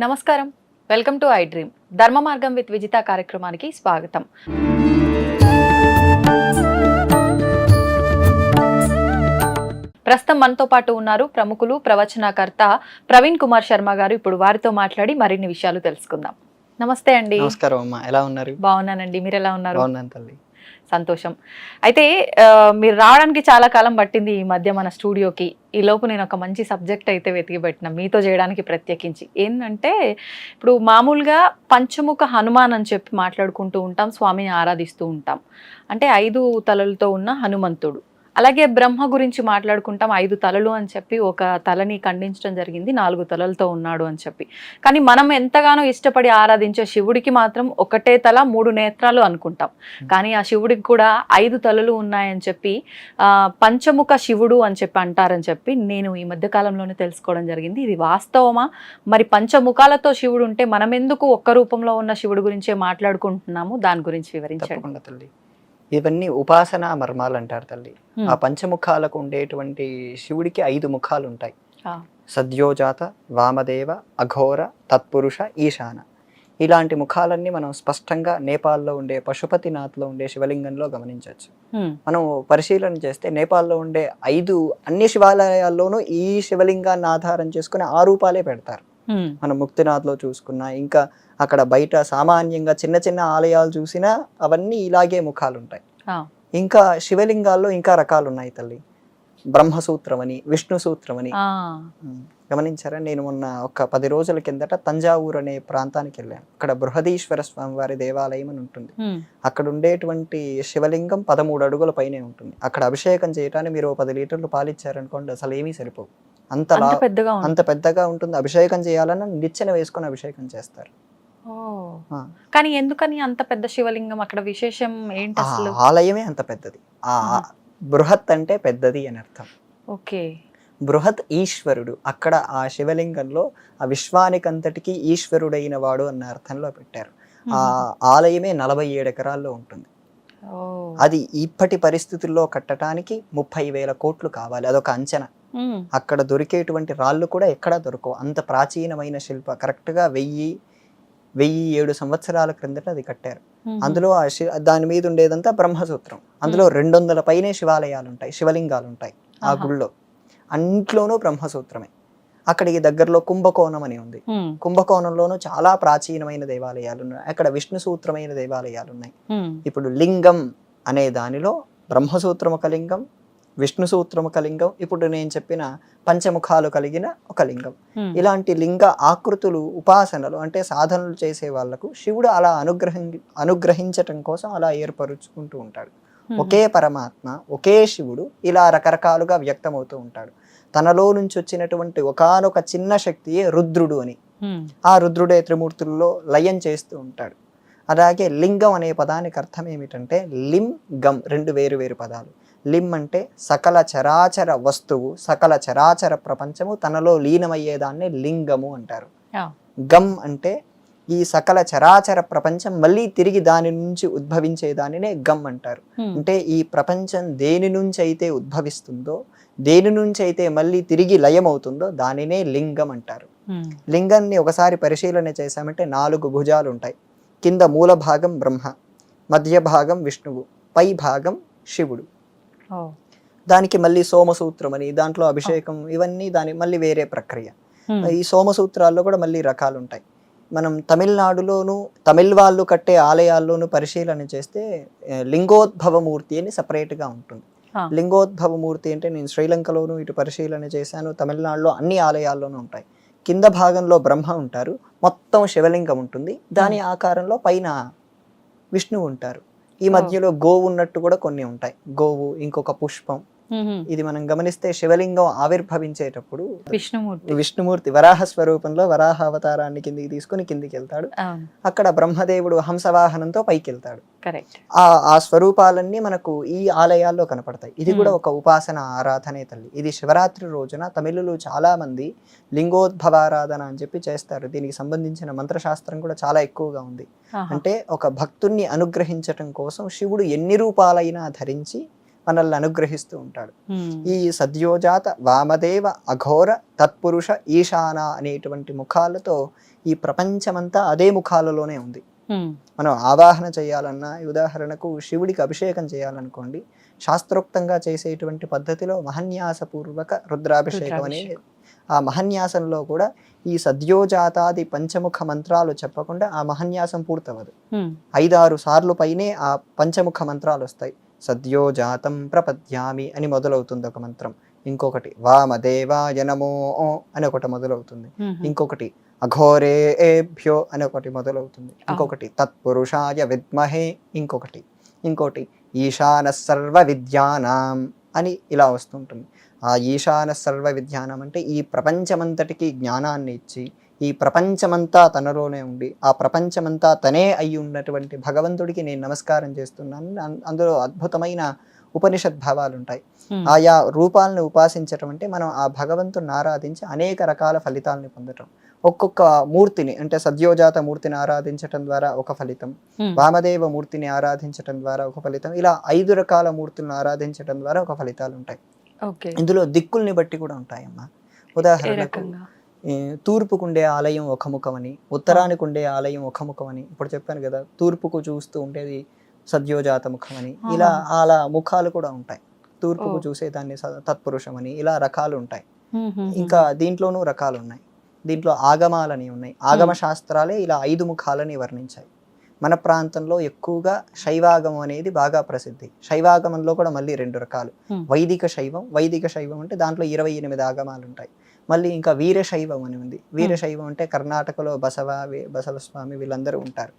నమస్కారం. Welcome to I dream. ధర్మ మార్గం విత్ విజిత కార్యక్రమానికి స్వాగతం. ప్రస్తుతం మనతో పాటు ఉన్నారు ప్రముఖులు ప్రవచనకర్త ప్రవీణ్ కుమార్ శర్మ గారు. ఇప్పుడు వారితో మాట్లాడి మరిన్ని విషయాలు తెలుసుకుందాం. నమస్తే అండి. నమస్కారం అమ్మా. ఎలా ఉన్నారు? బాగున్నానండి. మీరు ఎలా ఉన్నారు? బాగున్నాను తల్లి. సంతోషం. అయితే మీరు రావడానికి చాలా కాలం పట్టింది ఈ మధ్య మన స్టూడియోకి. ఈ లోపు నేను ఒక మంచి సబ్జెక్ట్ అయితే వెతికిపెట్టిన మీతో చేయడానికి ప్రత్యేకించి. ఏంటంటే ఇప్పుడు మామూలుగా పంచముఖ హనుమాన్ అని చెప్పి మాట్లాడుకుంటూ ఉంటాం స్వామిని ఆరాధిస్తూ ఉంటాం. అంటే ఐదు తలలతో ఉన్న హనుమంతుడు. అలాగే బ్రహ్మ గురించి మాట్లాడుకుంటాం ఐదు తలలు అని చెప్పి ఒక తలని ఖండించడం జరిగింది నాలుగు తలలతో ఉన్నాడు అని చెప్పి. కానీ మనం ఎంతగానో ఇష్టపడి ఆరాధించే శివుడికి మాత్రం ఒకటే తల మూడు నేత్రాలు అనుకుంటాం. కానీ ఆ శివుడికి కూడా ఐదు తలలు ఉన్నాయని చెప్పి పంచముఖ శివుడు అని చెప్పి అంటారని చెప్పి నేను ఈ మధ్య కాలంలోనే తెలుసుకోవడం జరిగింది. ఇది వాస్తవమా? మరి పంచముఖాలతో శివుడు ఉంటే మనం ఎందుకు ఒక్క రూపంలో ఉన్న శివుడు గురించే మాట్లాడుకుంటున్నాము? దాని గురించి వివరించండి. తల్లి. ఇవన్నీ ఉపాసనా మర్మాలు అంటారు తల్లి. ఆ పంచముఖాలకు ఉండేటువంటి శివుడికి ఐదు ముఖాలు ఉంటాయి. సద్యోజాత వామదేవ అఘోర తత్పురుష ఈశాన ఇలాంటి ముఖాలన్నీ మనం స్పష్టంగా నేపాల్లో ఉండే పశుపతినాథ్లో ఉండే శివలింగంలో గమనించవచ్చు. మనం పరిశీలన చేస్తే నేపాల్లో ఉండే ఐదు అన్ని శివాలయాల్లోనూ ఈ శివలింగాన్ని ఆధారం చేసుకుని ఆ రూపాలే పెడతారు. మనం ముక్తినాథ్లో చూసుకున్నా ఇంకా అక్కడ బయట సామాన్యంగా చిన్న చిన్న ఆలయాలు చూసినా అవన్నీ ఇలాగే ముఖాలు ఉంటాయి. ఇంకా శివలింగాల్లో ఇంకా రకాలు ఉన్నాయి తల్లి. బ్రహ్మసూత్రం అని విష్ణు సూత్రం అని గమనించారా? నేను మొన్న ఒక పది రోజుల కిందట తంజావూరు అనే ప్రాంతానికి వెళ్ళాను. అక్కడ బృహదీశ్వర స్వామి వారి దేవాలయం అని ఉంటుంది. అక్కడ ఉండేటువంటి శివలింగం పదమూడు అడుగుల పైనే ఉంటుంది. అక్కడ అభిషేకం చేయడానికి మీరు పది లీటర్లు పాలిచ్చారనుకోండి అసలు ఏమీ సరిపోవు. అంత పెద్దగా అంత పెద్దగా ఉంటుంది. అభిషేకం చేయాలన్నా నిచ్చెన వేసుకొని అభిషేకం చేస్తారు. కానీ ఎందుకని అంత పెద్ద శివలింగం? అక్కడ విశేషం ఏంటి అసలు? ఆలయమే అంత పెద్దది. ఆ. బృహత్ అంటే పెద్దది అని అర్థం. ఓకే. బృహత్ ఈశ్వరుడు. అక్కడ ఆ శివలింగంలో ఆ విశ్వానికంతటికి ఈశ్వరుడైన వాడు అన్న అర్థంలో పెట్టారు. ఆ ఆలయమే నలభై ఏడు ఎకరాల్లో ఉంటుంది. అది ఇప్పటి పరిస్థితుల్లో కట్టడానికి ముప్పై వేల కోట్లు కావాలి. అదొక అంచనా. అక్కడ దొరికేటువంటి రాళ్ళు కూడా ఎక్కడా దొరకవు. అంత ప్రాచీనమైన శిల్ప కరెక్ట్గా వెయ్యి వెయ్యి ఏడు సంవత్సరాల క్రిందట అది కట్టారు. అందులో ఆ శి దాని మీద ఉండేదంతా బ్రహ్మసూత్రం. అందులో రెండు వందల పైనే శివాలయాలు ఉంటాయి శివలింగాలు ఉంటాయి ఆ. గుళ్ళో. అన్నిట్లోనూ బ్రహ్మసూత్రమే. అక్కడికి దగ్గరలో కుంభకోణం అని ఉంది. కుంభకోణంలోనూ చాలా ప్రాచీనమైన దేవాలయాలు ఉన్నాయి అక్కడ విష్ణు సూత్రమైన దేవాలయాలు ఉన్నాయి. ఇప్పుడు లింగం అనే దానిలో బ్రహ్మసూత్రం ఒక లింగం విష్ణు సూత్రం ఒక లింగం ఇప్పుడు నేను చెప్పిన పంచముఖాలు కలిగిన ఒక లింగం. ఇలాంటి లింగ ఆకృతులు ఉపాసనలు అంటే సాధనలు చేసే వాళ్ళకు శివుడు అలా అనుగ్రహం అనుగ్రహించటం కోసం అలా ఏర్పరుచుకుంటూ ఉంటాడు. ఒకే పరమాత్మ ఒకే శివుడు ఇలా రకరకాలుగా వ్యక్తమవుతూ ఉంటాడు. తనలో నుంచి వచ్చినటువంటి ఒకానొక చిన్న శక్తియే రుద్రుడు అని. ఆ రుద్రుడే త్రిమూర్తుల్లో లయం చేస్తూ ఉంటాడు. అలాగే లింగం అనే పదానికి అర్థం ఏమిటంటే లిం గం రెండు వేరు వేరు పదాలు. లిం అంటే సకల చరాచర వస్తువు సకల చరాచర ప్రపంచము తనలో లీనమయ్యేదాన్ని లింగము అంటారు ఆ. గం అంటే ఈ సకల చరాచర ప్రపంచం మళ్ళీ తిరిగి దాని నుంచి ఉద్భవించే దానినే గమ్ అంటారు. అంటే ఈ ప్రపంచం దేని నుంచి అయితే ఉద్భవిస్తుందో దేని నుంచి అయితే మళ్ళీ తిరిగి లయమవుతుందో దానినే లింగం అంటారు. లింగాన్ని ఒకసారి పరిశీలన చేశామంటే నాలుగు భుజాలు ఉంటాయి కింద మూల భాగం బ్రహ్మ మధ్య భాగం విష్ణువు పై భాగం శివుడు. దానికి మళ్ళీ సోమసూత్రం అని దాంట్లో అభిషేకం ఇవన్నీ దాని మళ్ళీ వేరే ప్రక్రియ. ఈ సోమసూత్రాల్లో కూడా మళ్ళీ రకాలు ఉంటాయి మనం తమిళనాడులోను తమిళ్ వాళ్ళు కట్టే ఆలయాల్లోనూ పరిశీలన చేస్తే ఏ, లింగోద్భవ మూర్తి అని సపరేట్గా ఉంటుంది. ఆ. లింగోద్భవ మూర్తి అంటే నేను శ్రీలంకలోను ఇటు పరిశీలన చేశాను తమిళనాడులో అన్ని ఆలయాల్లోనూ ఉంటాయి. కింద భాగంలో బ్రహ్మ ఉంటారు మొత్తం శివలింగం ఉంటుంది. దాని ఆకారంలో పైన విష్ణువు ఉంటారు. ఈ. మధ్యలో గోవు ఉన్నట్టు కూడా కొన్ని ఉంటాయి గోవు ఇంకొక పుష్పం. ఇది మనం గమనిస్తే శివలింగం ఆవిర్భవించేటప్పుడు విష్ణుమూర్తి. విష్ణుమూర్తి వరాహ స్వరూపంలో వరాహ అవతారాన్ని కిందికి తీసుకుని కిందికి వెళ్తాడు. అక్కడ బ్రహ్మదేవుడు హంసవాహనంతో పైకి వెళ్తాడు ఆ ఆ స్వరూపాలన్నీ మనకు ఈ ఆలయాల్లో కనపడతాయి. ఇది కూడా ఒక ఉపాసన ఆరాధనే తల్లి. ఇది శివరాత్రి రోజున తమిళులు చాలా మంది లింగోద్భవారాధన అని చెప్పి చేస్తారు. దీనికి సంబంధించిన మంత్రశాస్త్రం కూడా చాలా ఎక్కువగా ఉంది. అంటే ఒక భక్తుణ్ణి అనుగ్రహించటం కోసం శివుడు ఎన్ని రూపాలైనా ధరించి మనల్ని అనుగ్రహిస్తూ ఉంటాడు. ఈ సద్యోజాత వామదేవ అఘోర తత్పురుష ఈశాన అనేటువంటి ముఖాలతో ఈ ప్రపంచమంతా అదే ముఖాలలోనే ఉంది. మనం ఆవాహన చేయాలన్నా ఉదాహరణకు శివుడికి అభిషేకం చేయాలనుకోండి శాస్త్రోక్తంగా చేసేటువంటి పద్ధతిలో మహన్యాసపూర్వక రుద్రాభిషేకం అనే ఆ మహన్యాసంలో కూడా ఈ సద్యోజాతాది పంచముఖ మంత్రాలు చెప్పకుండా ఆ మహన్యాసం పూర్తవదు. ఐదారు సార్లు పైనే ఆ పంచముఖ మంత్రాలు వస్తాయి సద్యోజాతం ప్రపద్యామి అని మొదలవుతుంది ఒక మంత్రం. ఇంకొకటి వామదేవాయ నమో అని ఒకటి మొదలవుతుంది. ఇంకొకటి అఘోరేభ్యో అని ఒకటి మొదలవుతుంది. ఇంకొకటి తత్పురుషాయ విద్మహే ఇంకొకటి. ఇంకోటి ఈశాన సర్వ విద్యానాం అని ఇలా వస్తుంటుంది. ఆ ఈశాన సర్వ విద్యానం అంటే ఈ ప్రపంచమంతటికి జ్ఞానాన్ని ఇచ్చి ఈ ప్రపంచమంతా తనలోనే ఉండి ఆ ప్రపంచమంతా తనే అయి ఉన్నటువంటి భగవంతుడికి నేను నమస్కారం చేస్తున్నాను. అందులో అద్భుతమైన ఉపనిషత్ భావాలు ఉంటాయి. ఆయా రూపాలను ఉపాసించటం అంటే మనం ఆ భగవంతుని ఆరాధించి అనేక రకాల ఫలితాలను పొందటం. ఒక్కొక్క మూర్తిని అంటే సద్యోజాత మూర్తిని ఆరాధించటం ద్వారా ఒక ఫలితం. వామదేవ మూర్తిని ఆరాధించటం ద్వారా ఒక ఫలితం. ఇలా ఐదు రకాల మూర్తులను ఆరాధించటం ద్వారా ఒక ఫలితాలు ఉంటాయి ఇందులో దిక్కుల్ని బట్టి కూడా ఉంటాయమ్మా. ఉదాహరణకు తూర్పుకుండే ఆలయం ఒక ముఖమని ఉత్తరానికి ఉండే ఆలయం ఒక ముఖమని ఇప్పుడు చెప్పాను కదా తూర్పుకు చూస్తూ ఉండేది సద్యోజాత ముఖమని ఇలా అలా ముఖాలు కూడా ఉంటాయి. తూర్పుకు. చూసే దాన్ని తత్పురుషమని ఇలా రకాలు ఉంటాయి. ఇంకా దీంట్లోనూ రకాలు ఉన్నాయి. దీంట్లో ఆగమాలని ఉన్నాయి. ఆగమ శాస్త్రాలే ఇలా ఐదు ముఖాలని వర్ణించాయి. మన ప్రాంతంలో ఎక్కువగా శైవాగమం అనేది బాగా ప్రసిద్ధి. శైవాగమంలో కూడా మళ్ళీ రెండు రకాలు. వైదిక శైవం వైదిక శైవం అంటే దాంట్లో ఇరవై ఎనిమిది ఆగమాలు ఉంటాయి. మళ్ళీ ఇంకా వీరశైవం అని ఉంది. వీరశైవం అంటే కర్ణాటకలో బసవ బసవ స్వామి వీళ్ళందరూ ఉంటారు.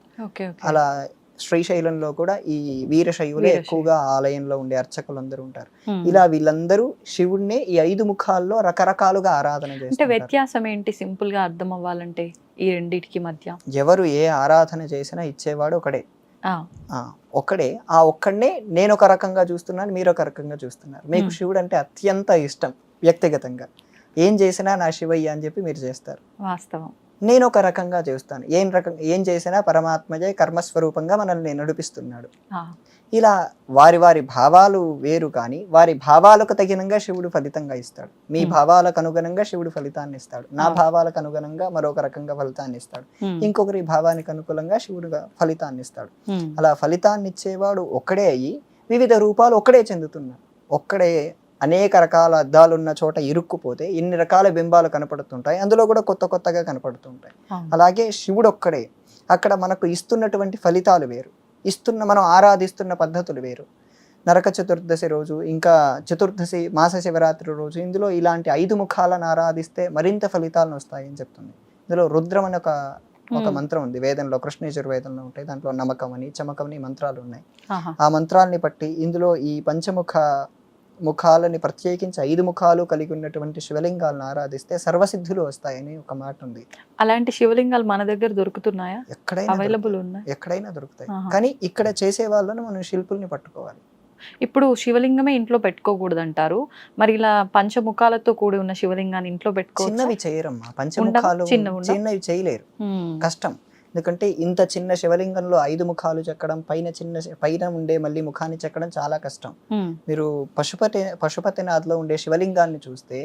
అలా శ్రీశైలంలో కూడా ఈ వీరశైవులే వీరశైవ. ఎక్కువగా ఆలయంలో ఉండే అర్చకులు అందరూ ఉంటారు. ఉమ్. ఇలా వీళ్ళందరూ శివుణ్ణే ఈ ఐదు ముఖాల్లో రకరకాలుగా ఆరాధన చేస్తారు వ్యత్యాసం ఏంటి? సింపుల్గా అర్థం అవ్వాలంటే ఈ రెండిటికి మధ్య? ఎవరు ఏ ఆరాధన చేసినా ఇచ్చేవాడు ఒకడే. ఆ, ఒక్కడే. ఆ ఒక్కడనే నేను ఒక రకంగా చూస్తున్నాను మీరు ఒక రకంగా చూస్తున్నారు. మీకు Hmm. శివుడు అంటే అత్యంత ఇష్టం వ్యక్తిగతంగా. ఏం చేసినా నా శివయ్య అని చెప్పి మీరు చేస్తారు. వాస్తవం. నేను ఒక రకంగా చేస్తాను. ఏం రకం ఏం చేసినా పరమాత్మజే కర్మస్వరూపంగా మనల్ని నడిపిస్తున్నాడు. ఇలా వారి వారి భావాలు వేరు కానీ వారి భావాలకు తగినంగా శివుడు ఫలితంగా ఇస్తాడు. మీ. భావాలకు అనుగుణంగా శివుడు ఫలితాన్ని ఇస్తాడు. నా. భావాలకు అనుగుణంగా మరొక రకంగా ఫలితాన్ని ఇస్తాడు. ఇంకొకరి భావానికి అనుకూలంగా శివుడుగా ఫలితాన్ని ఇస్తాడు. అలా ఫలితాన్ని ఇచ్చేవాడు ఒక్కడే అయ్యి వివిధ రూపాలు ఒక్కడే చెందుతున్నాడు ఒక్కడే అనేక రకాల అద్దాలు ఉన్న చోట ఇరుక్కుపోతే ఇన్ని రకాల బింబాలు కనపడుతుంటాయి. అందులో కూడా కొత్త కొత్తగా కనపడుతుంటాయి. అలాగే శివుడు ఒక్కడే అక్కడ మనకు ఇస్తున్నటువంటి ఫలితాలు వేరు. ఇస్తున్న మనం ఆరాధిస్తున్న పద్ధతులు వేరు. నరక చతుర్దశి రోజు ఇంకా చతుర్దశి మాస శివరాత్రి రోజు ఇందులో ఇలాంటి ఐదు ముఖాలను ఆరాధిస్తే మరింత ఫలితాలను వస్తాయని చెప్తుంది. ఇందులో రుద్రం అని ఒక ఒక. మంత్రం ఉంది. వేదంలో కృష్ణ యజుర్వేదంలో ఉంటాయి. దాంట్లో నమ్మకం అని చమకం అని మంత్రాలు ఉన్నాయి. ఆ మంత్రాల్ని బట్టి ఇందులో ఈ పంచముఖ ముఖాలని ప్రత్యేకించి ఐదు ముఖాలు కలిగి ఉన్నటువంటి శివలింగాలను ఆరాధిస్తే సర్వసిద్ధులు వస్తాయని ఒక మాట ఉంది. అలాంటి శివలింగాలు మన దగ్గర దొరుకుతున్నాయా? ఎక్కడైనా అవైలబుల్. ఉన్నాయి ఎక్కడైనా దొరుకుతాయి. కానీ ఇక్కడ చేసే వాళ్ళను మనం శిల్పుల్ని పట్టుకోవాలి. ఇప్పుడు శివలింగమే ఇంట్లో పెట్టుకోకూడదు అంటారు మరి ఇలా పంచముఖాలతో కూడి ఉన్న శివలింగాన్ని ఇంట్లో పెట్టుకోవచ్చు? చిన్నవి చేయరమ్మా. పంచముఖాలు? చిన్నవి చేయలేరు. కష్టం. ఎందుకంటే ఇంత చిన్న శివలింగంలో ఐదు ముఖాలు చెక్కడం పైన చిన్న పైన ఉండే మళ్ళీ ముఖాన్ని చెక్కడం చాలా కష్టం మీరు పశుపతి పశుపతినాథ్లో ఉండే శివలింగాన్ని చూస్తే.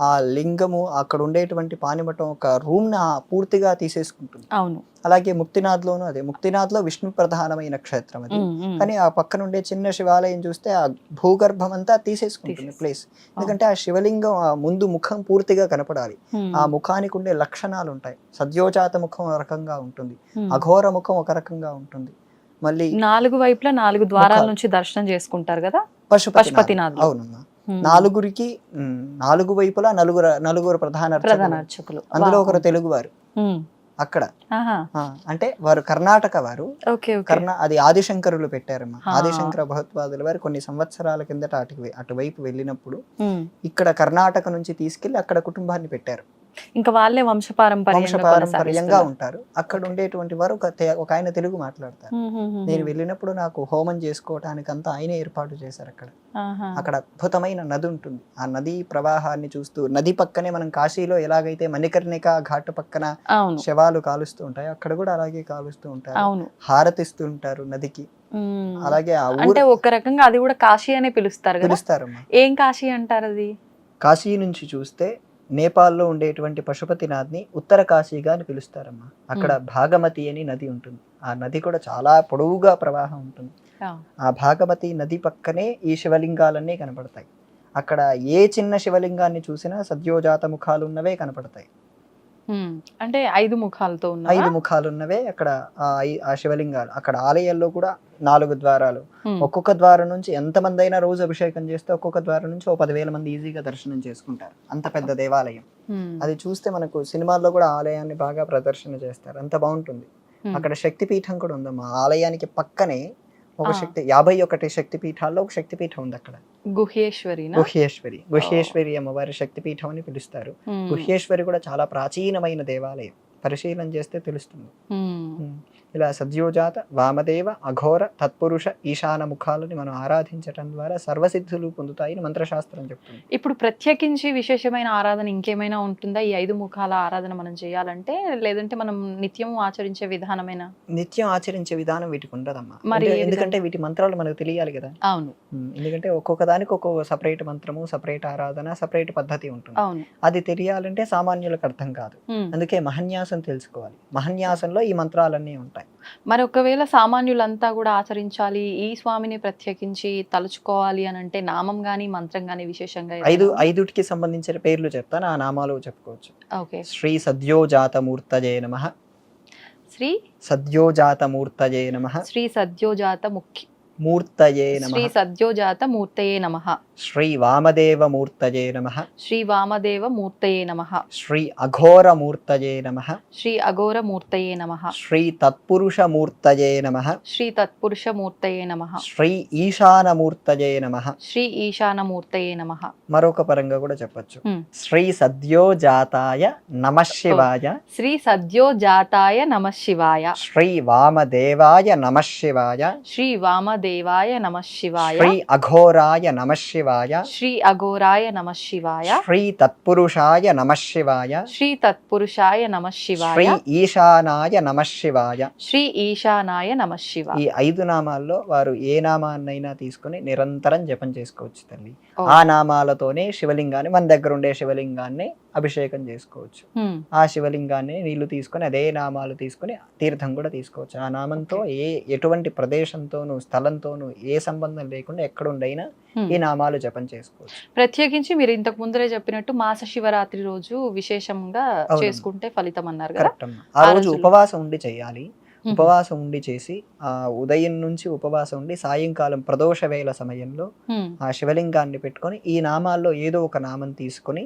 ఆ లింగము అక్కడ ఉండేటువంటి పానిమఠం ఒక రూమ్ న పూర్తిగా తీసేసుకుంటుంది అవును అలాగే ముక్తినాథ్లోనూ అదే ముక్తినాథ్లో విష్ణు ప్రధానమైన క్షేత్రం అది. కానీ ఆ పక్కన ఉండే చిన్న శివాలయం చూస్తే ఆ భూగర్భం అంతా తీసేసుకుంటుంది తీసేసి. ప్లేస్ ఎందుకంటే ఆ శివలింగం ఆ ముందు ముఖం పూర్తిగా కనపడాలి ఆ ముఖానికి ఉండే లక్షణాలు ఉంటాయి సద్యోజాత ముఖం ఒక రకంగా ఉంటుంది. అఘోర ముఖం ఒక రకంగా ఉంటుంది మళ్ళీ నాలుగు వైపులా నాలుగు ద్వారాల. నుంచి దర్శనం చేసుకుంటారు కదా పశుపతినాథ్. అవునమ్మా. నాలుగురికి నాలుగు వైపులా నలుగురు నలుగురు ప్రధాన అర్చకులు. అందులో. ఒకరు తెలుగు వారు ఉమ్. అక్కడ అంటే వారు కర్ణాటక వారు. కర్ణ అది ఆదిశంకరులు పెట్టారమ్మా. ఆదిశంకర భగవత్పాదుల వారు కొన్ని సంవత్సరాల కిందట అటు అటువైపు వెళ్ళినప్పుడు ఇక్కడ కర్ణాటక నుంచి తీసుకెళ్ళి అక్కడ కుటుంబాన్ని పెట్టారు. ఇంకా వాళ్ళే వంశపారంపర్యంగా. ఉంటారు. అక్కడ ఉండేటువంటి వారు ఒక ఆయన తెలుగు మాట్లాడతారు. నేను. వెళ్ళినప్పుడు నాకు హోమం చేసుకోవటానికి అంతా ఆయనే ఏర్పాటు చేశారు అక్కడ. అక్కడ అద్భుతమైన నది ఉంటుంది. ఆ నది ప్రవాహాన్ని చూస్తూ నది పక్కనే మనం కాశీలో ఎలాగైతే మణికర్ణిక ఘాట్ పక్కన శవాలు కాలుస్తూ ఉంటాయి అక్కడ కూడా అలాగే కాలుస్తూ ఉంటారు. హారతిస్తూ ఉంటారు నదికి. అలాగే అంటే ఒక రకంగా అది కూడా కాశీ అనే పిలుస్తారు కదా? పిలుస్తారమ్మా. ఏం కాశీ అంటారు అది? కాశీ నుంచి చూస్తే నేపాల్లో ఉండేటువంటి పశుపతినాథ్ని ఉత్తర కాశీగా అని పిలుస్తారమ్మా. అక్కడ భాగమతి అని నది ఉంటుంది. ఆ నది కూడా చాలా పొడవుగా ప్రవాహం ఉంటుంది. ఆ. భాగమతి నది పక్కనే ఈ శివలింగాలన్నీ కనపడతాయి. అక్కడ ఏ చిన్న శివలింగాన్ని చూసినా సద్యోజాత ముఖాలు ఉన్నవే కనపడతాయి. అంటే ఐదు ముఖాలతో ఐదు ఉన్న ముఖాలు ఉన్నవే అక్కడ ఆ శివలింగాలు. అక్కడ ఆలయాల్లో కూడా నాలుగు ద్వారాలు. ఒక్కొక్క ద్వారం నుంచి ఎంతమంది అయినా రోజు అభిషేకం చేస్తే ఒక్కొక్క ద్వారం నుంచి ఓ పదివేల మంది ఈజీగా దర్శనం చేసుకుంటారు. అంత పెద్ద దేవాలయం. అది చూస్తే మనకు సినిమాల్లో కూడా ఆలయాన్ని బాగా ప్రదర్శన చేస్తారు. అంత బాగుంటుంది. అక్కడ శక్తి పీఠం కూడా ఉందమ్మా. ఆలయానికి పక్కనే ఒక. శక్తి యాభై ఒకటి శక్తి పీఠాల్లో ఒక శక్తి పీఠం ఉంది అక్కడ. గుహేశ్వరినా? గుహ్యేశ్వరి గుహ్యేశ్వరి అమ్మవారి శక్తి పీఠం అని పిలుస్తారు. హ్మ్. గుహ్యేశ్వరి కూడా చాలా ప్రాచీనమైన దేవాలయం. పరిశీలన చేస్తే తెలుస్తుంది. ఇలా సద్యోజాత వామదేవ అఘోర తత్పురుష ఈశాన ముఖాలని మనం ఆరాధించటం ద్వారా సర్వసిద్ధులు పొందుతాయని మంత్రశాస్త్రం చెప్తుంది. ఇప్పుడు ప్రత్యేకించి విశేషమైన ఆరాధన ఇంకేమైనా ఉంటుందా? ఈ ఐదు ముఖాల ఆరాధన మనం చేయాలంటే లేదంటే మనం నిత్యం ఆచరించే విధానమైన? నిత్యం ఆచరించే విధానం వీటికి ఉండదమ్మా. మరి ఎందుకంటే వీటి మంత్రాలు మనకు తెలియాలి కదా. అవును. ఎందుకంటే ఒక్కొక్క దానికి ఒక్కొక్క సపరేట్ మంత్రము సపరేట్ ఆరాధన సపరేట్ పద్ధతి ఉంటుంది. అవును. అది తెలియాలంటే సామాన్యులకు అర్థం కాదు. అందుకే మహన్యాసం తెలుసుకోవాలి. మహన్యాసంలో ఈ మంత్రాలన్నీ ఉంటాయి. మరి ఒకవేళ సామాన్యులంతా కూడా ఆచరించాలి ఈ స్వామిని ప్రత్యేకించి తలుచుకోవాలి అని అంటే నామం గాని మంత్రం గాని విశేషంగా ఐదు? ఐదుటికి సంబంధించిన పేర్లు చెప్తాను ఆ నామాలు చెప్పుకోవచ్చు. ఓకే. శ్రీ సద్యోజాతమూర్తజే నమ. శ్రీ? సద్యోజాతమూర్తజే నమ. శ్రీ సద్యోజాత ముఖ్య మూర్తయే నమ శ్రీ సద్యోజాత మూర్తయే నమ. శ్రీ వామదేవమూర్తజే నమ. శ్రీ వామదేవ మూర్తయే నమ. శ్రీ అఘోరమూర్తజే నమ. శ్రీ అఘోర మూర్తయే నమ. శ్రీ తత్పురుషమూర్తజే నమ. శ్రీ తత్పురుష మూర్తయే నమ. శ్రీ ఈశానమూర్తజే నమ. శ్రీ ఈశాన మూర్తయే నమ. మరొక పరంగా కూడా చెప్పొచ్చు. శ్రీ సద్యోజాతాయ నమ శివాయ. శ్రీ సద్యోజాతాయ నమ శివాయ. శ్రీ వామదేవాయ నమ శివాయ. శ్రీ వామదేవాయ నమ శివాయ. శ్రీ అఘోరాయ నమ శివాయ శ్రీ అఘోరాయ నమ శివాయ శ్రీ తత్పురుషాయ నమ శివాయ శ్రీ తత్పురుషాయ నమ శ్రీ శివాయ ఈశానాయ నమ శివాయ శ్రీ ఈశానాయ నమ శివాయ ఈ ఐదు నామాల్లో వారు ఏ నామాన్నైనా తీసుకొని నిరంతరం జపం చేసుకోవచ్చు తల్లి. ఆ నామాలతోనే శివలింగాన్ని మన దగ్గర ఉండే శివలింగాన్ని అభిషేకం చేసుకోవచ్చు. ఆ శివలింగాన్ని నీళ్ళు తీసుకొని అదే నామాలు తీసుకొని తీర్థం కూడా తీసుకోవచ్చు ఆ నామంతో ఏ ఎటువంటి ప్రదేశంతోనూ స్థలంతోనూ ఏ సంబంధం లేకుండా ఎక్కడుండైనా. ఈ నామాలు జపం చేసుకోవచ్చు ప్రత్యేకించి మీరు ఇంతకు ముందరే చెప్పినట్టు మాస శివరాత్రి రోజు విశేషంగా. చేసుకుంటే ఫలితం అన్నారు కదా కరెక్ట్ ఆ రోజు. ఉపవాసం ఉండి చేయాలి. ఉపవాసం ఉండి చేసి ఆ ఉదయం నుంచి ఉపవాసం ఉండి సాయంకాలం ప్రదోష వేళ సమయంలో. ఆ శివలింగాన్ని పెట్టుకొని ఈ నామాల్లో ఏదో ఒక నామం తీసుకొని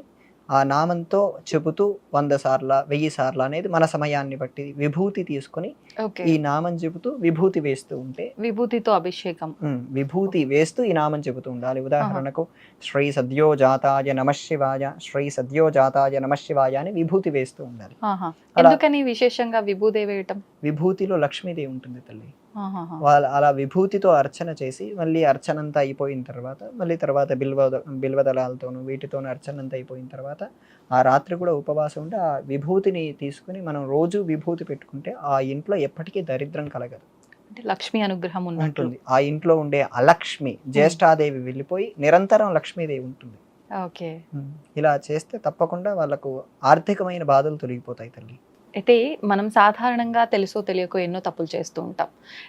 ఆ నామంతో చెబుతూ వంద సార్ల వెయ్యి సార్లు అనేది మన సమయాన్ని బట్టి విభూతి తీసుకొని ఈ నామం చెబుతూ విభూతి వేస్తూ ఉంటే విభూతితో అభిషేకం. విభూతి వేస్తూ ఈ నామం చెబుతూ ఉండాలి. ఉదాహరణకు శ్రీ సద్యోజాతాయ నమశివాయ శ్రీ సద్యోజాతాయ నమశివాయ అని విభూతి వేస్తూ ఉండాలి. ఎందుకని విశేషంగా విభూదే వేయటం? విభూతిలో లక్ష్మీదేవి ఉంటుంది తల్లి. వాళ్ళ అలా విభూతితో అర్చన చేసి మళ్ళీ అర్చన అంతా అయిపోయిన తర్వాత మళ్ళీ తర్వాత బిల్వ బిల్వదళాలతోనూ వీటితోనూ అర్చన అంతా అయిపోయిన తర్వాత ఆ రాత్రి కూడా ఉపవాసం ఉంటే ఆ విభూతిని తీసుకుని మనం రోజు విభూతి పెట్టుకుంటే ఆ ఇంట్లో ఎప్పటికీ దరిద్రం కలగదు. అంటే లక్ష్మీ అనుగ్రహం ఉంటుంది. ఆ ఇంట్లో ఉండే అలక్ష్మి జ్యేష్ఠాదేవి వెళ్ళిపోయి నిరంతరం లక్ష్మీదేవి ఉంటుంది. ఓకే. ఇలా చేస్తే తప్పకుండా వాళ్ళకు ఆర్థికమైన బాధలు తొలగిపోతాయి తల్లి. అయితే మనం సాధారణంగా తెలుసో తెలియకో ఎన్నో తప్పులు చేస్తూ ఉంటాం.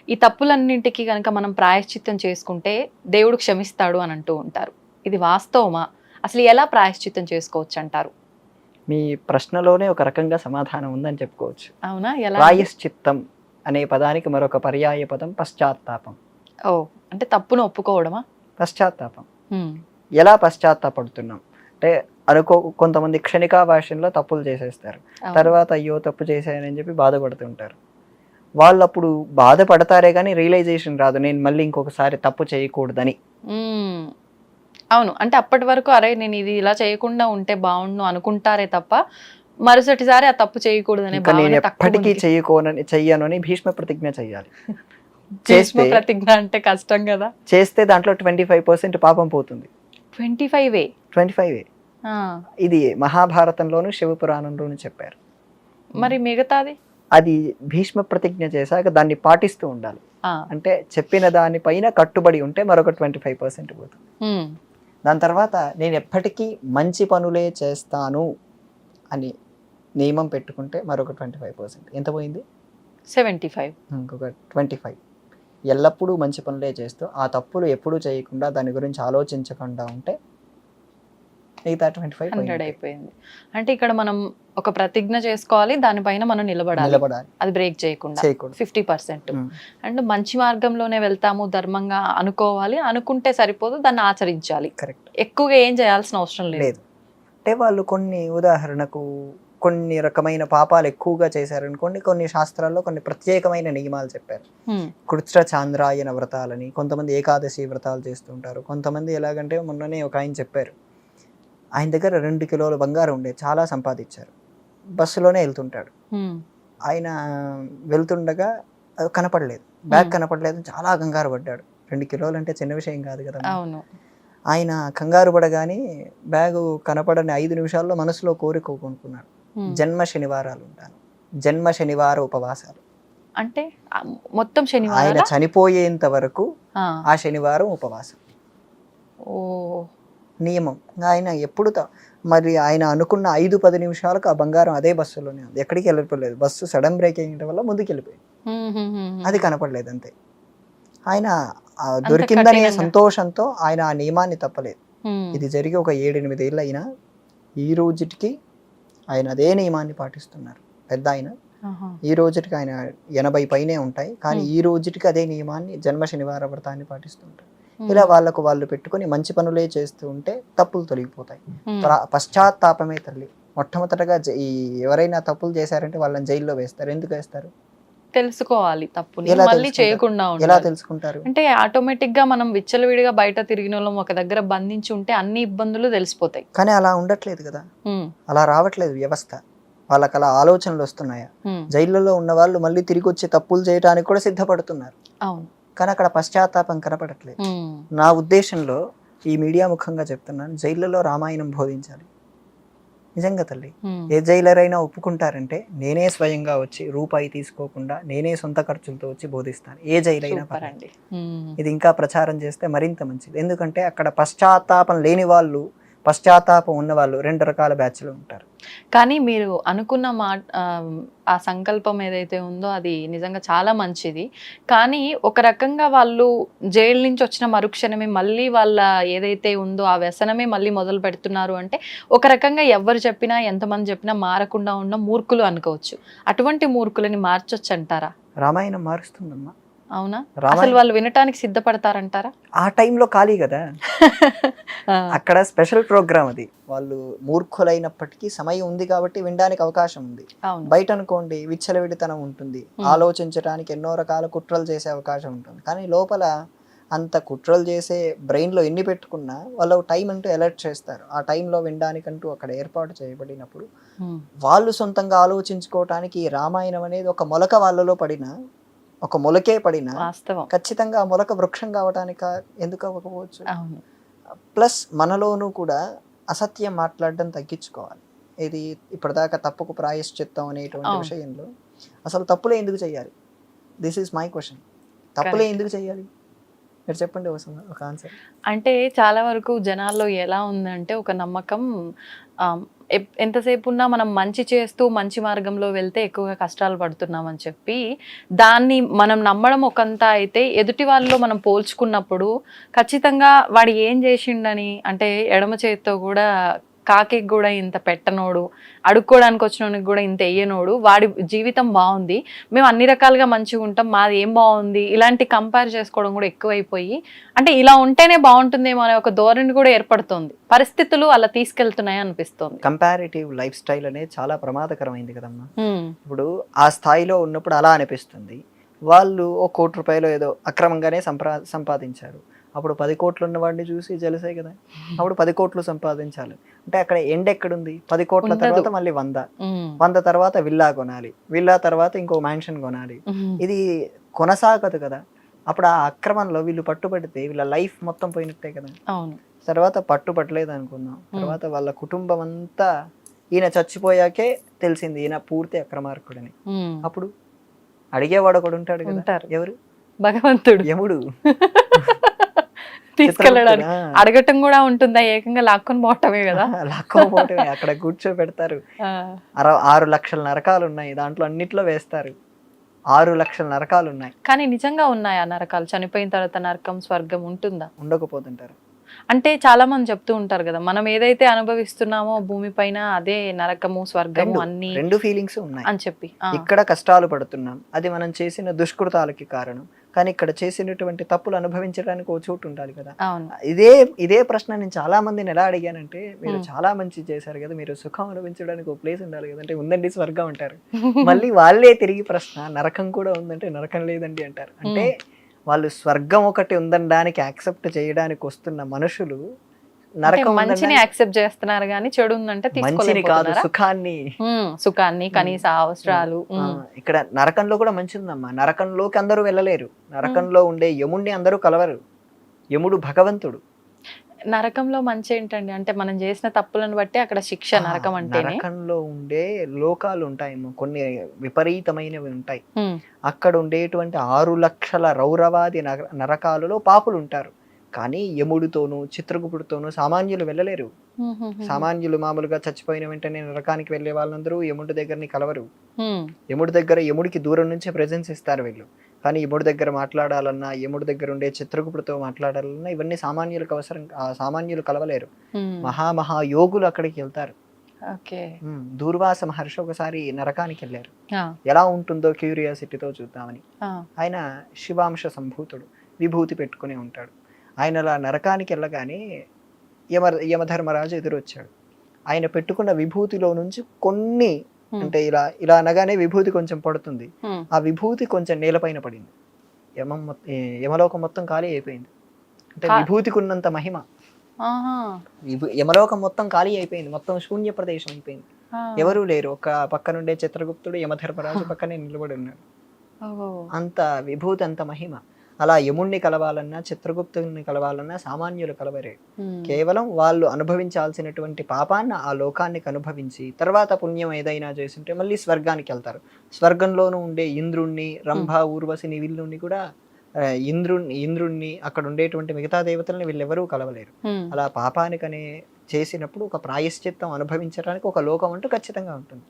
ఈ తప్పులన్నింటికి కనుక మనం ప్రాయశ్చిత్తం చేసుకుంటే దేవుడు క్షమిస్తాడు అని అంటూ ఉంటారు. ఇది వాస్తవమా? అసలు ఎలా ప్రాయశ్చిత్తం చేసుకోవచ్చు అంటారు? మీ ప్రశ్నలోనే ఒక రకంగా సమాధానం ఉందని చెప్పుకోవచ్చు. అవునా? ఎలా? ప్రాయశ్చిత్తం అనే పదానికి మరొక పర్యాయ పదం పశ్చాత్తాపం. ఓ అంటే తప్పును ఒప్పుకోవడమా? పశ్చాత్తాపం. ఎలా పశ్చాత్తాపడుతున్నాం? అంటే అనుకో కొంతమంది క్షణికాభాషంలో తప్పులు చేసేస్తారు. తర్వాత అయ్యో తప్పు చేశానని చెప్పి బాధపడుతుంటారు. వాళ్ళు అప్పుడు బాధపడతారే కానీ రియలైజేషన్ రాదు. నేను మళ్ళీ ఇంకొకసారి తప్పు చేయకూడదని. అవును. అంటే అప్పటి వరకు అరే నేను ఇది ఇలా చేయకుండా ఉంటే బాగుండు అనుకుంటారే తప్ప మరుసటిసారి ఆ తప్పు చేయకూడదనే ఇంకా నేను భావన ఎప్పటికీ చెయ్యనని భీష్మ ప్రతిజ్ఞ చెయ్యాలి భీష్మ ప్రతిజ్ఞ అంటే కష్టం కదా. చేస్తే దాంట్లో ట్వంటీ ఫైవ్ పర్సెంట్ పాపం పోతుంది. Twenty five? Twenty five. ఇది మహాభారతంలోను శివపురాణంలోను చెప్పారు. మరి మిగతాది? అది భీష్మ ప్రతిజ్ఞ చేశాక దాన్ని పాటిస్తూ ఉండాలి. అంటే చెప్పిన దానిపైన కట్టుబడి ఉంటే మరొక ట్వంటీ ఫైవ్ పర్సెంట్ పోతుంది. దాని తర్వాత నేను ఎప్పటికీ మంచి పనులే చేస్తాను అని నియమం పెట్టుకుంటే మరొక ట్వంటీ ఫైవ్ పర్సెంట్. ఎంత పోయింది? Seventy five. ఇంకొక ట్వంటీ ఫైవ్. ఎల్లప్పుడూ మంచి పనులే చేస్తూ ఆ తప్పులు ఎప్పుడూ చేయకుండా దాని గురించి ఆలోచించకుండా ఉంటే మిగతా ట్వంటీ ఫైవ్ హండ్రెడ్ అయిపోయింది. అంటే ఇక్కడ మనం ఒక ప్రతిజ్ఞ చేసుకోవాలి దానిపైన మనం నిలబడాలి. నిలబడాలి. అది బ్రేక్ చేయకుండా. Fifty percent. అండ్ మంచి మార్గంలోనే వెళ్తాము ధర్మంగా అనుకోవాలి. అనుకుంటే సరిపోదు దాన్ని ఆచరించాలి. కరెక్ట్. ఎక్కువగా ఏం చేయాల్సిన అవసరం లేదు. అంటే వాళ్ళు కొన్ని ఉదాహరణకు కొన్ని రకమైన పాపాలు ఎక్కువగా చేశారనుకోండి కొన్ని శాస్త్రాల్లో కొన్ని ప్రత్యేకమైన నియమాలు చెప్పారు. కృత్ర చాంద్రాయన వ్రతాలని కొంతమంది ఏకాదశి వ్రతాలు చేస్తుంటారు. కొంతమంది ఎలాగంటే మొన్ననే ఒక ఆయన చెప్పారు. ఆయన దగ్గర రెండు కిలోల బంగారం ఉండే చాలా సంపాదించారు. బస్సులోనే వెళ్తుంటాడు. ఆయన వెళ్తుండగా కనపడలేదు. బ్యాగ్. కనపడలేదు చాలా కంగారు పడ్డాడు. రెండు కిలోలు అంటే చిన్న విషయం కాదు కదా ఆయన కంగారు పడగానే బ్యాగు కనపడని ఐదు నిమిషాల్లో మనసులో కోరిక కొనుక్కున్నాడు. జన్మ శనివారాలు ఉంటాను. జన్మ శనివార ఉపవాసాలు. అంటే మొత్తం ఆయన శనివారం చనిపోయేంత వరకు ఆ. శనివారం ఉపవాసం. ఓ నియమం. ఆయన ఎప్పుడు మరి ఆయన అనుకున్న ఐదు పది నిమిషాలకు ఆ బంగారం అదే బస్సులోనే ఉంది. ఎక్కడికి వెళ్ళిపోలేదు. బస్సు సడన్ బ్రేక్ అయ్యడం వల్ల ముందుకు వెళ్ళిపోయింది. అది కనపడలేదు అంతే. ఆయన దొరికిందనే. సంతోషంతో ఆయన ఆ నియమాన్ని తప్పలేదు. ఇది జరిగి ఒక ఏడెనిమిది ఏళ్ళు అయినా ఈ రోజుటికి ఆయన అదే నియమాన్ని పాటిస్తున్నారు. పెద్ద ఆయన. ఈ రోజుటికి ఆయన ఎనభై పైనే ఉంటాయి. కానీ. ఈ రోజుటికి అదే నియమాన్ని జన్మ శనివార వ్రతాన్ని పాటిస్తుంటారు ఇలా వాళ్ళకు వాళ్ళు పెట్టుకొని మంచి పనులే చేస్తూ ఉంటే తప్పులు తొలగిపోతాయి. పశ్చాత్తాపమే తల్లి. మొట్టమొదటగా ఈ ఎవరైనా తప్పులు చేశారంటే వాళ్ళని జైల్లో వేస్తారు. ఎందుకు వేస్తారు? తెలుసుకోవాలి తప్పుని. మళ్ళీ? చేయకుండా ఎలా తెలుసుకుంటారు? అంటే ఆటోమేటిక్గా మనం విచ్చలవిడిగా బయట తిరిగిన వాళ్ళం ఒక దగ్గర బంధించి ఉంటే అన్ని ఇబ్బందులు తెలిసిపోతాయి. కానీ అలా ఉండట్లేదు కదా. అలా రావట్లేదు వ్యవస్థ. వాళ్ళకి అలా ఆలోచనలు వస్తున్నాయా? జైళ్ళలో ఉన్న వాళ్ళు మళ్ళీ తిరిగి వచ్చి తప్పులు చేయడానికి కూడా సిద్ధపడుతున్నారు. అవును. కానీ అక్కడ పశ్చాత్తాపం కనపడట్లేదు. నా ఉద్దేశంలో ఈ మీడియా ముఖంగా చెప్తున్నాను జైళ్ళలో రామాయణం బోధించాలి. నిజంగా తల్లి ఏ జైలర్ అయినా ఒప్పుకుంటారంటే నేనే స్వయంగా వచ్చి రూపాయి తీసుకోకుండా నేనే సొంత ఖర్చులతో వచ్చి బోధిస్తాను. ఏ జైలైనా ఉమ్, ఇది ఇంకా ప్రచారం చేస్తే మరింత మంచిది. ఎందుకంటే అక్కడ పశ్చాత్తాపం లేని వాళ్ళు పశ్చాత్తాపం ఉన్న వాళ్ళు రెండు రకాల బ్యాచ్లు ఉంటారు. కానీ మీరు అనుకున్న మా ఆ, ఆ సంకల్పం ఏదైతే ఉందో అది నిజంగా చాలా మంచిది. కానీ ఒక రకంగా వాళ్ళు జైలు నుంచి వచ్చిన మరుక్షణమే మళ్ళీ వాళ్ళ ఏదైతే ఉందో ఆ వ్యసనమే మళ్ళీ మొదలు పెడుతున్నారు అంటే ఒక రకంగా ఎవరు చెప్పినా ఎంతమంది చెప్పినా మారకుండా ఉన్న మూర్ఖులు అనుకోవచ్చు. అటువంటి మూర్ఖులని మార్చొచ్చు అంటారా రామాయణం మారుస్తుందమ్మా. అవునా? అసలు వాళ్ళు వినటానికి సిద్ధపడతారంటారా? ఆ టైంలో ఖాళీ కదా. అక్కడ స్పెషల్ ప్రోగ్రామ్ అది. వాళ్ళు మూర్ఖులైనప్పటికీ సమయం ఉంది కాబట్టి వినడానికి అవకాశం ఉంది. బయట అనుకోండి విచ్చలవిడితనం ఉంటుంది. ఆలోచించడానికి ఎన్నో రకాల కుట్రలు చేసే అవకాశం ఉంటుంది. కానీ లోపల అంత కుట్రలు చేసే బ్రెయిన్లో ఎన్ని పెట్టుకున్నా వాళ్ళు టైం అంటూ అలర్ట్ చేస్తారు. ఆ టైంలో వినడానికంటూ అక్కడ ఏర్పాటు చేయబడినప్పుడు వాళ్ళు సొంతంగా ఆలోచించుకోవటానికి రామాయణం అనేది ఒక మొలక వాళ్ళలో పడిన ఒక మొలకే పడిన వాస్తవం. ఖచ్చితంగా ఆ మొలక వృక్షం కావటానికి ఎందుకు అవ్వకపోవచ్చు? అవును. ప్లస్ మనలోనూ కూడా అసత్యం మాట్లాడడం తగ్గించుకోవాలి. ఇది ఇప్పటిదాకా తప్పుకు ప్రాయశ్చిత్తం అనేటువంటి. విషయంలో అసలు తప్పులే ఎందుకు చేయాలి? దిస్ ఈజ్ మై క్వశ్చన్ తప్పులే. ఎందుకు చేయాలి? మీరు చెప్పండి ఒక ఆన్సర్ అంటే చాలా వరకు జనాల్లో ఎలా ఉందంటే ఒక నమ్మకం ఎంతసేపు ఉన్నా మనం మంచి చేస్తూ మంచి మార్గంలో వెళ్తే ఎక్కువగా కష్టాలు పడుతున్నామని చెప్పి దాన్ని మనం నమ్మడం ఒకంత అయితే ఎదుటి వాళ్ళలో మనం పోల్చుకున్నప్పుడు ఖచ్చితంగా వాడు ఏం చేసిండని అంటే ఎడమ చేతితో కూడా కాకి కూడా ఇంత పెట్టనోడు అడుక్కోవడానికి వచ్చినోనికి కూడా ఇంత వెయ్యనోడు వాడి జీవితం బాగుంది. మేము అన్ని రకాలుగా మంచిగా ఉంటాం మాది ఏం బాగుంది ఇలాంటి కంపేర్ చేసుకోవడం కూడా ఎక్కువైపోయి అంటే ఇలా ఉంటేనే బాగుంటుందేమో అనే ఒక ధోరణి కూడా ఏర్పడుతుంది. పరిస్థితులు అలా తీసుకెళ్తున్నాయి అనిపిస్తుంది. కంపారిటివ్ లైఫ్ స్టైల్ అనేది చాలా ప్రమాదకరమైంది కదమ్మా. ఇప్పుడు ఆ స్థాయిలో ఉన్నప్పుడు అలా అనిపిస్తుంది. వాళ్ళు ఓ కోటి రూపాయలు ఏదో అక్రమంగానే సంప్రా సంపాదించారు. అప్పుడు పది కోట్లు ఉన్న వాడిని చూసి జలసే కదా. అప్పుడు పది కోట్లు సంపాదించాలి. అంటే అక్కడ ఎండ్ ఎక్కడుంది? పది కోట్ల. తర్వాత మళ్ళీ వంద. వంద తర్వాత విల్లా కొనాలి. విల్లా తర్వాత ఇంకో మ్యాన్షన్ కొనాలి. ఇది కొనసాగదు కదా. అప్పుడు ఆ అక్రమంలో వీళ్ళు పట్టుబడితే వీళ్ళ లైఫ్ మొత్తం పోయినట్టే కదా. తర్వాత పట్టుబట్టలేదు అనుకుందాం. తర్వాత వాళ్ళ కుటుంబం అంతా ఈయన చచ్చిపోయాకే తెలిసింది. ఈయన పూర్తి అక్రమార్కుడని. అప్పుడు అడిగేవాడు ఒకడు ఉంటాడు కదా. ఎవరు? భగవంతుడు. యముడు. తీసుకెళ్ళడానికి? అడగటం కూడా ఉంటుందా? ఏకంగా లాక్కొని పోవటమే కదా. లాక్కోపోవటమే అక్కడ కూర్చోబెడతారు. ఆరు లక్షల నరకాలు ఉన్నాయి దాంట్లో అన్నిట్లో వేస్తారు. ఆరు లక్షల నరకాలు ఉన్నాయి కానీ నిజంగా ఉన్నాయా నరకాలు? చనిపోయిన తర్వాత నరకం స్వర్గం ఉంటుందా? ఉండకపోతుంటారు. అంటే చాలా మంది చెప్తూ ఉంటారు కదా మనం ఏదైతే అనుభవిస్తున్నామో భూమి పైన అదే నరకము స్వర్గము అన్ని రెండు ఫీలింగ్స్ ఉన్నాయి. అని చెప్పి. ఇక్కడ కష్టాలు పడుతున్నాం. అది మనం చేసిన దుష్కృతాలకి కారణం. కానీ ఇక్కడ చేసినటువంటి తప్పులు అనుభవించడానికి ఓ చోటు ఉండాలి కదా. ఇదే ఇదే ప్రశ్న నేను చాలా మందిని ఎలా అడిగానంటే మీరు. చాలా మంచి చేశారు కదా మీరు సుఖం అనుభవించడానికి ఒక ప్లేస్ ఉండాలి కదా అంటే ఉందండి స్వర్గం అంటారు. మళ్ళీ వాళ్ళే తిరిగి ప్రశ్న నరకం కూడా ఉందంటే నరకం లేదండి అంటారు. అంటే వాళ్ళు స్వర్గం ఒకటి ఉందనడానికి యాక్సెప్ట్ చేయడానికి వస్తున్న మనుషులు నరకం మంచిని యాక్సెప్ట్ చేస్తున్నారు కానీ చెడు ఉందంటే మంచిని కాదు? సుఖాన్ని. సుఖాన్ని కనీస అవసరాలు ఇక్కడ నరకంలో కూడా మంచి ఉందమ్మా నరకంలోకి అందరూ వెళ్ళలేరు. నరకంలో ఉండే యముణ్ణి అందరూ కలవరు. యముడు భగవంతుడు. నరకంలో మంచి ఏంటండి? అంటే మనం చేసిన తప్పులను బట్టి అక్కడ శిక్ష నరకం ఆ, అంటేనే? నరకంలో ఉండే లోకాలు ఉంటాయేమో కొన్ని విపరీతమైనవి ఉంటాయి. అక్కడ ఉండేటువంటి ఆరు లక్షల రౌరవాది నర- నరకాలలో పాపులు ఉంటారు. కానీ యముడితోనూ చిత్రగుప్తుడితోనూ సామాన్యులు వెళ్ళలేరు. సామాన్యులు మామూలుగా చచ్చిపోయిన వెంటనే నరకానికి వెళ్ళే వాళ్ళందరూ యముడి దగ్గరని కలవరు. యముడి దగ్గర యముడికి దూరం నుంచే ప్రెజెన్స్ ఇస్తారు వీళ్ళు. కానీ యముడి దగ్గర మాట్లాడాలన్నా యముడి దగ్గర ఉండే చిత్రగుప్తుడితో మాట్లాడాలన్నా ఇవన్నీ సామాన్యులకు అవసరం సామాన్యులు కలవలేరు. ఉమ్, మహామహా యోగులు అక్కడికి వెళ్తారు. దూర్వాస మహర్షి ఒకసారి నరకానికి వెళ్ళారు. ఎలా ఉంటుందో క్యూరియాసిటీతో చూద్దామని. ఆయన శివాంశ సంభూతుడు విభూతి పెట్టుకుని ఉంటాడు. ఆయన అలా నరకానికి వెళ్ళగానే యమ యమధర్మరాజు ఎదురొచ్చాడు. ఆయన పెట్టుకున్న విభూతిలో నుంచి కొన్ని అంటే ఇలా ఇలా అనగానే విభూతి కొంచెం పడుతుంది. ఉమ్, ఆ విభూతి కొంచెం నేలపైన పడింది. యమం యమలోకం మొత్తం ఖాళీ అయిపోయింది. అంటే విభూతికి ఉన్నంత మహిమ. యమలోకం మొత్తం ఖాళీ అయిపోయింది. మొత్తం శూన్య ప్రదేశం అయిపోయింది. ఎవరూ లేరు. ఒక పక్కనుండే చిత్రగుప్తుడు యమధర్మరాజు పక్కనే నిలబడి ఉన్నాడు. అంత విభూతి అంత మహిమ. అలా యముణ్ణి కలవాలన్నా చిత్రగుప్తుని కలవాలన్నా సామాన్యులు కలవరే. కేవలం వాళ్ళు అనుభవించాల్సినటువంటి పాపాన్ని ఆ లోకానికి అనుభవించి తర్వాత పుణ్యం ఏదైనా చేసింటే మళ్ళీ స్వర్గానికి వెళ్తారు. స్వర్గంలోనూ ఉండే ఇంద్రుణ్ణి రంభ ఊర్వశిని వీళ్ళుని కూడా ఆ, ఇంద్రుణ్ణి ఇంద్రుణ్ణి అక్కడ ఉండేటువంటి మిగతా దేవతల్ని వీళ్ళెవరూ కలవలేరు. అలా పాపానికనే చేసినప్పుడు ఒక ప్రాయశ్చిత్తం అనుభవించడానికి ఒక లోకం అంటూ ఖచ్చితంగా ఉంటుంది.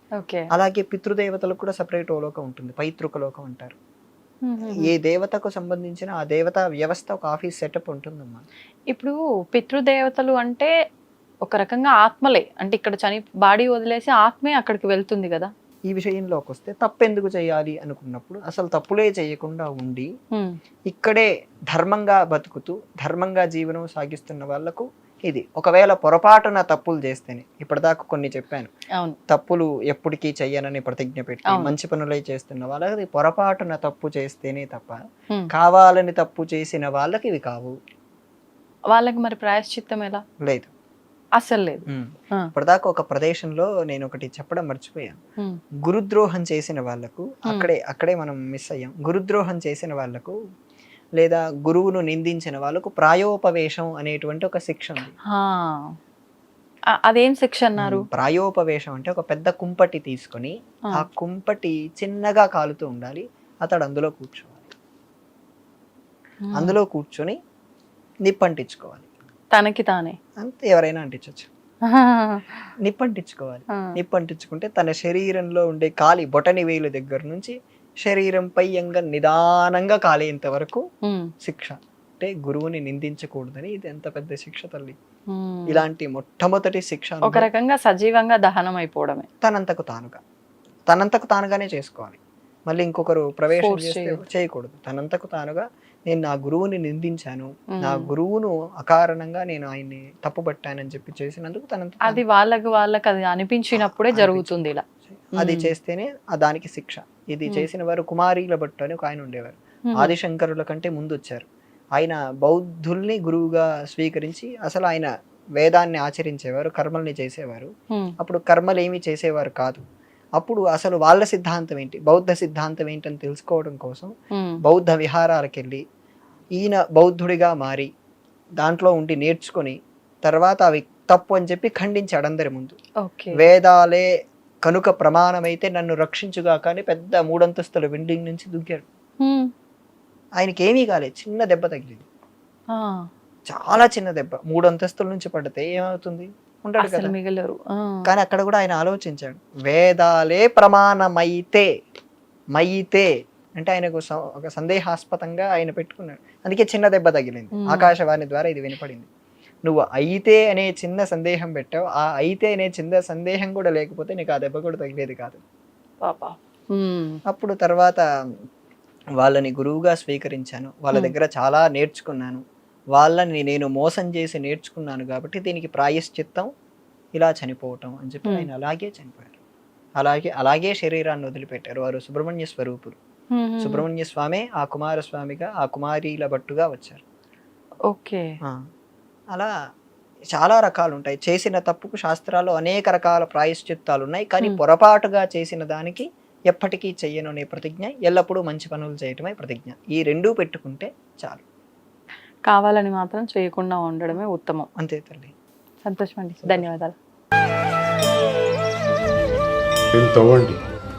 అలాగే పితృదేవతలకు కూడా సపరేట్ ఓ లోకం ఉంటుంది. పైతృక లోకం అంటారు. ఏ దేవతకు సంబంధించిన ఆ దేవత వ్యవస్థ ఒక ఆఫీస్ సెటప్ ఉంటుందమ్మా. ఇప్పుడు పితృదేవతలు అంటే ఒక రకంగా ఆత్మలే. అంటే ఇక్కడ చని బాడీ వదిలేసి ఆత్మే అక్కడికి వెళ్తుంది కదా. ఈ విషయంలోకి వస్తే తప్పు ఎందుకు చేయాలి అనుకున్నప్పుడు అసలు తప్పులే చేయకుండా ఉండి ఇక్కడే ధర్మంగా బతుకుతూ ధర్మంగా జీవనం సాగిస్తున్న వాళ్ళకు ఇది. ఒకవేళ పొరపాటున తప్పులు చేస్తేనే ఇప్పటిదాకా కొన్ని చెప్పాను. తప్పులు ఎప్పటికీ చెయ్యనని ప్రతిజ్ఞ పెట్టి. మంచి పనులే చేస్తున్న వాళ్ళకి పొరపాటున తప్పు చేస్తేనే తప్ప. కావాలని తప్పు చేసిన వాళ్ళకి ఇవి కావు. వాళ్ళకి మరి ప్రాయశ్చిత్తం ఎలా? లేదు. అస్సలు లేదు. ఇప్పటిదాకా ఒక ప్రదేశంలో నేను ఒకటి చెప్పడం మర్చిపోయాను. గురుద్రోహం చేసిన వాళ్ళకు అక్కడే అక్కడే మనం మిస్ అయ్యాం. గురుద్రోహం చేసిన వాళ్ళకు లేదా గురువును నిందించిన వాళ్ళకు ప్రాయోపవేశం అనేటువంటి ఒక శిక్ష ఉంది. అదేం శిక్ష అన్నారు? ప్రాయోపవేశం అంటే ఒక పెద్ద కుంపటి తీసుకొని ఆ. కుంపటి చిన్నగా కాలుతూ ఉండాలి అతడు అందులో కూర్చోవాలి. అందులో కూర్చొని నిప్పంటించుకోవాలి. తనకి తానే. అంతే ఎవరైనా అంటించవచ్చు నిప్పంటించుకోవాలి. నిప్పంటించుకుంటే తన శరీరంలో ఉండే కాలి బొటని వేలు దగ్గర నుంచి శరీరంపై ఎంగ నిదానంగా కాలేంత వరకు శిక్ష. అంటే గురువుని నిందించకూడదని ఇది ఎంత పెద్ద శిక్ష తల్లి. ఇలాంటి మొట్టమొదటి శిక్ష ఒక రకంగా సజీవంగా దహనం అయిపోవడమే తనంతకు తానుగా. తనంతకు తానుగానే చేసుకోవాలి. మళ్ళీ ఇంకొకరు ప్రవేశం చేస్తే. చేయకూడదు. తనంతకు తానుగా నేను నా గురువుని నిందించాను. నా గురువును అకారణంగా నేను ఆయన్ని తప్పుపట్టానని చెప్పి చేసినందుకు తనంత అది వాళ్ళకి వాళ్ళకి అది అనిపించినప్పుడే జరుగుతుంది ఇలా. అది. చేస్తేనే దానికి శిక్ష. ఇది. చేసిన వారు కుమారీల భట్టు అని ఒక ఆయన ఉండేవారు. ఆదిశంకరుల కంటే ముందు వచ్చారు ఆయన బౌద్ధుల్ని గురువుగా స్వీకరించి అసలు ఆయన వేదాన్ని ఆచరించేవారు కర్మల్ని చేసేవారు. అప్పుడు కర్మలు ఏమీ చేసేవారు కాదు. అప్పుడు అసలు వాళ్ళ సిద్ధాంతం ఏంటి? బౌద్ధ సిద్ధాంతం ఏంటని తెలుసుకోవడం కోసం బౌద్ధ విహారాలకు వెళ్ళి ఈయన బౌద్ధుడిగా మారి దాంట్లో ఉండి నేర్చుకొని తర్వాత అవి తప్పు అని చెప్పి ఖండించాడు అందరి ముందు. వేదాలే కనుక ప్రమాణమైతే నన్ను రక్షించుగా కానీ పెద్ద మూడంతస్తుల బిల్డింగ్ నుంచి దుగ్గాడు. ఆయనకి ఏమీ కాలేదు. చిన్న దెబ్బ తగిలింది. చాలా చిన్న దెబ్బ. మూడు అంతస్తుల నుంచి పడితే ఏమవుతుంది? ఉండడు అసలు కదా. మిగలరు. కానీ అక్కడ కూడా ఆయన ఆలోచించాడు. వేదాలే ప్రమాణమైతే మైతే అంటే ఆయనకు ఒక సందేహాస్పదంగా ఆయన పెట్టుకున్నాడు. అందుకే చిన్న దెబ్బ తగిలింది. ఆకాశవాణి ద్వారా ఇది వినపడింది. నువ్వు అయితే అనే చిన్న సందేహం పెట్టావు. ఆ అయితే అనే చిన్న సందేహం కూడా లేకపోతే నీకు ఆ దెబ్బ కూడా తగిలేది కాదు. పాపా. అప్పుడు తర్వాత వాళ్ళని గురువుగా స్వీకరించాను. వాళ్ళ. దగ్గర చాలా నేర్చుకున్నాను. వాళ్ళని నేను మోసం చేసి నేర్చుకున్నాను కాబట్టి దీనికి ప్రాయశ్చిత్తం ఇలా చనిపోవటం అని చెప్పి. ఆయన అలాగే చనిపోయారు. అలాగే అలాగే శరీరాన్ని వదిలిపెట్టారు వారు సుబ్రహ్మణ్య స్వరూపులు. సుబ్రహ్మణ్య స్వామి ఆ కుమారస్వామిగా ఆ కుమారీల బట్టుగా వచ్చారు. ఓకే. ఆ. అలా చాలా రకాలు ఉంటాయి చేసిన తప్పుకు శాస్త్రాల్లో అనేక రకాల ప్రాయశ్చిత్తాలు ఉన్నాయి కానీ. పొరపాటుగా చేసిన దానికి ఎప్పటికీ చెయ్యను అనే ప్రతిజ్ఞ ఎల్లప్పుడూ మంచి పనులు చేయటమే ప్రతిజ్ఞ. ఈ రెండూ పెట్టుకుంటే చాలు. కావాలని మాత్రం చేయకుండా ఉండడమే ఉత్తమం. అంతే తల్లి. సంతోషం అండి ధన్యవాదాలు